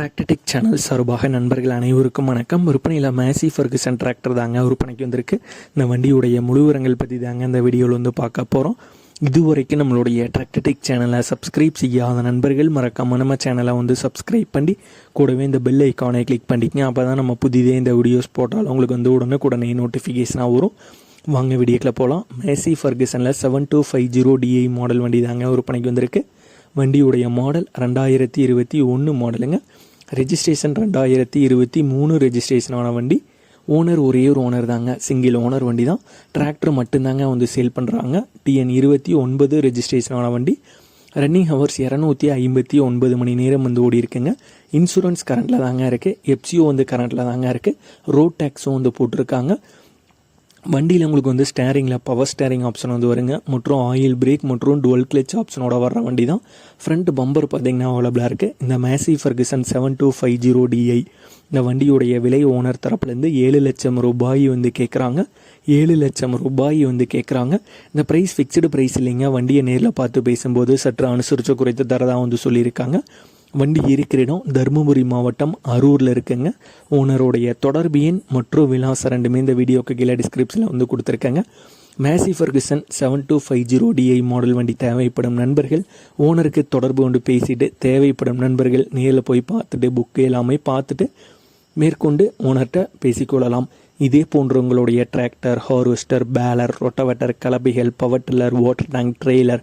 Tractor Tech channel சார்பாக நண்பர்கள் அனைவருக்கும் வணக்கம். விற்பனையில் மேசி ஃபர்குசன் டிராக்டர் தாங்க விற்பனைக்கு வந்திருக்கு. இந்த வண்டியுடைய முழுவரங்கள் பற்றி தாங்க இந்த வீடியோவில் வந்து பார்க்க போகிறோம் இதுவரைக்கும் நம்மளுடைய டிராக்டடிக் சேனலை சப்ஸ்கிரைப் செய்யாத நண்பர்கள் மறக்காம நம்ம சேனலை வந்து சப்ஸ்கிரைப் பண்ணி கூடவே இந்த பெல் ஐக்கானை கிளிக் பண்ணிக்கங்க அப்போ தான் நம்ம புதிதே இந்த வீடியோஸ் போட்டாலும் உங்களுக்கு வந்து உடனுக்குடனே நோட்டிஃபிகேஷனாக வரும். வாங்க வீடியோக்கில் போகலாம் Massey ஃபர்குசனில் seven two five zero DI model வண்டி தாங்க விற்பனைக்கு வந்திருக்கு. வண்டியுடைய மாடல் ரெண்டாயிரத்தி இருபத்தி ஒன்று மாடலுங்க ரெஜிஸ்ட்ரேஷன் ரெண்டாயிரத்தி இருபத்தி மூணு ரெஜிஸ்ட்ரேஷனான வண்டி. ஓனர் ஒரே ஒரு ஓனர் தாங்க. சிங்கிள் ஓனர் வண்டி தான். டிராக்டர் மட்டும்தாங்க வந்து சேல் பண்ணுறாங்க டிஎன் இருபத்தி ஒன்பது ரெஜிஸ்ட்ரேஷனான வண்டி. ரன்னிங் ஹவர்ஸ் இரநூத்தி ஐம்பத்தி ஒன்பது மணி நேரம் வந்து ஓடி இருக்குங்க. இன்சூரன்ஸ் கரண்ட்டில் தாங்க இருக்குது எப்சிஓ வந்து கரண்ட்டில் தாங்க இருக்குது ரோட் டேக்ஸும் வந்து போட்டிருக்காங்க. வண்டியில் உங்களுக்கு வந்து ஸ்டேரிங்கில் பவர் ஸ்டேரிங் ஆப்ஷன் வந்து வருங்க. மற்றும் ஆயில் பிரேக் மற்றும் டுவல் கிளச் ஆப்ஷனோட வர்ற வண்டி தான் ஃப்ரண்ட் பம்பர் பார்த்தீங்கன்னா அவைலபிளாக இருக்குது இந்த Massey Ferguson seven two five zero DI இந்த வண்டியுடைய விலை ஓனர் தரப்புலேருந்து ஏழு லட்சம் ரூபாய் வந்து கேட்குறாங்க ஏழு லட்சம் ரூபாய் வந்து கேட்குறாங்க இந்த ப்ரைஸ் ஃபிக்ஸ்டு ப்ரைஸ் இல்லைங்க. வண்டியை நேரில் பார்த்து பேசும்போது சற்று அனுசரித்து குறைத்து தரதாக வந்து சொல்லியிருக்காங்க. வண்டி இருக்கிற இடம் தருமபுரி மாவட்டம் அரூரில் இருக்குங்க. ஓனருடைய தொடர்பு எண் மற்றும் விலாசம் ரெண்டுமே இந்த வீடியோக்கு கீழே டிஸ்கிரிப்ஷனில் வந்து கொடுத்துருக்கேங்க. Massey Ferguson seven two five zero DI model வண்டி தேவைப்படும் நண்பர்கள் ஓனருக்கு தொடர்பு கொண்டு பேசிட்டு தேவைப்படும் நண்பர்கள் நேரில் போய் பார்த்துட்டு புக்கு எல்லாமே பார்த்துட்டு மேற்கொண்டு ஓனர்கிட்ட பேசிக்கொள்ளலாம். இதே போன்ற உங்களுடைய tractor harvester baler rotavator கலப்பைகள் power tiller water tank trailer